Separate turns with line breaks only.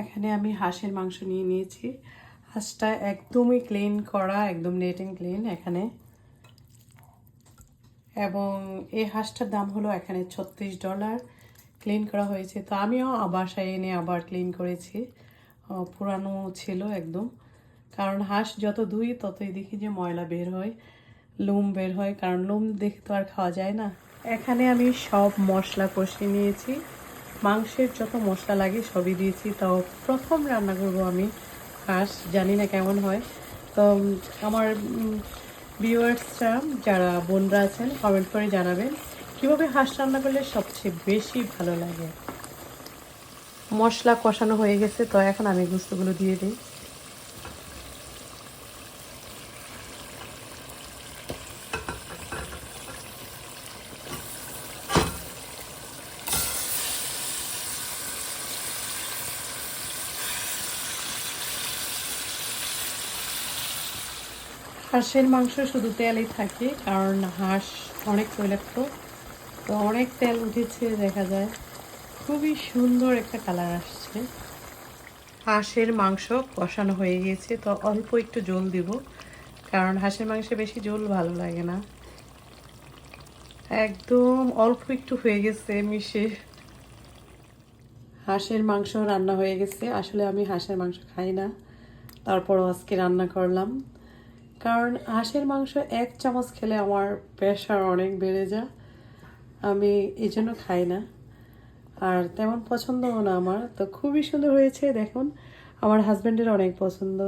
এখানে আমি হাঁসের মাংস নিয়ে নিয়েছি। হাঁসটা একদমই ক্লিন করা, একদম নেট অ্যান্ড ক্লিন এখানে। এবং এই হাঁসটার দাম হলো এখানে ছত্রিশ ডলার। ক্লিন করা হয়েছে। তো আমিও বাসায় এনে আবার ক্লিন করেছি। পুরানো ছিল একদম। কারণ হাঁস যত ধুই, ততই দেখি যে ময়লা বের হয়, লোম বের হয়। কারণ লোম দেখে তো আর খাওয়া যায় না। এখানে আমি সব মশলা কষিয়ে নিয়েছি। মাংসের যত মশলা লাগে সবই দিয়েছি। তাও প্রথম রান্না করব আমি। হাঁস জানি না কেমন হয়। তো আমার ভিউয়ার্সরা যারা বোনরা আছেন কমেন্ট করে জানাবেন কীভাবে হাঁস রান্না করলে সবচেয়ে বেশি ভালো লাগে। মশলা কষানো হয়ে গেছে, তো এখন আমি গুস্তগুলো দিয়ে দিই। হাঁসের মাংস শুধু তেলই থাকে, কারণ হাঁস অনেক তৈলাক্ত, তো অনেক তেল উঠেছে দেখা যায়। খুবই সুন্দর একটা কালার আসছে। হাঁসের মাংস কষানো হয়ে গিয়েছে, তো অল্প একটু জল দিব, কারণ হাঁসের মাংসে বেশি জল ভালো লাগে না। একদম অল্প একটু হয়ে গেছে মিশে। হাঁসের মাংস রান্না হয়ে গেছে, আসলে আমি হাঁসের মাংস খাই না। তারপরও আজকে রান্না করলাম। কারণ হাঁসের মাংস এক চামচ খেলে আমার প্রেশার অনেক বেড়ে যায়। আমি এই জন্য খাই না। আর তেমন পছন্দও না আমার। তো খুবই সুন্দর হয়েছে, দেখুন। আমার হাজব্যান্ডের অনেক পছন্দ।